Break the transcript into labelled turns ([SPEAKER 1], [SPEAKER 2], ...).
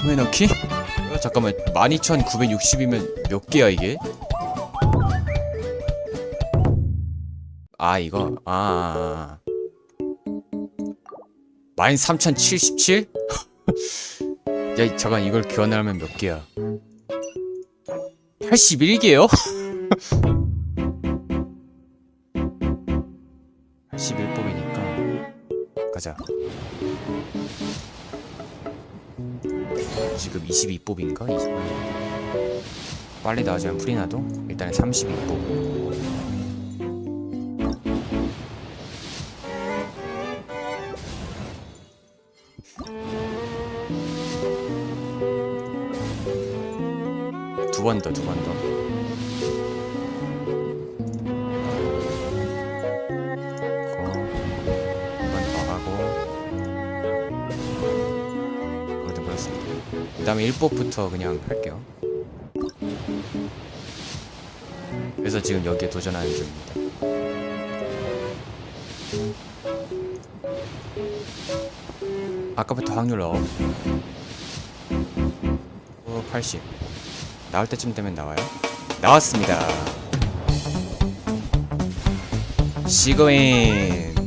[SPEAKER 1] 소매 넣기? 어, 잠깐만 12,960이면 몇 개야 이게? 아 이거 아, 아, 아. 13,077? 야 잠깐 이걸 교환하면 몇 개야 81개요? 81뽑이니까 가자 지금 22뽑인가? 20... 빨리 나와주면 풀이 나도 일단은 32뽑 두 번 더, 두 번 더. 다음에 1뽑부터 그냥 할게요. 그래서 지금 여기에 도전하는 중입니다. 아까부터 확률 업. 어, 80. 나올 때쯤 되면 나와요. 나왔습니다. 시그인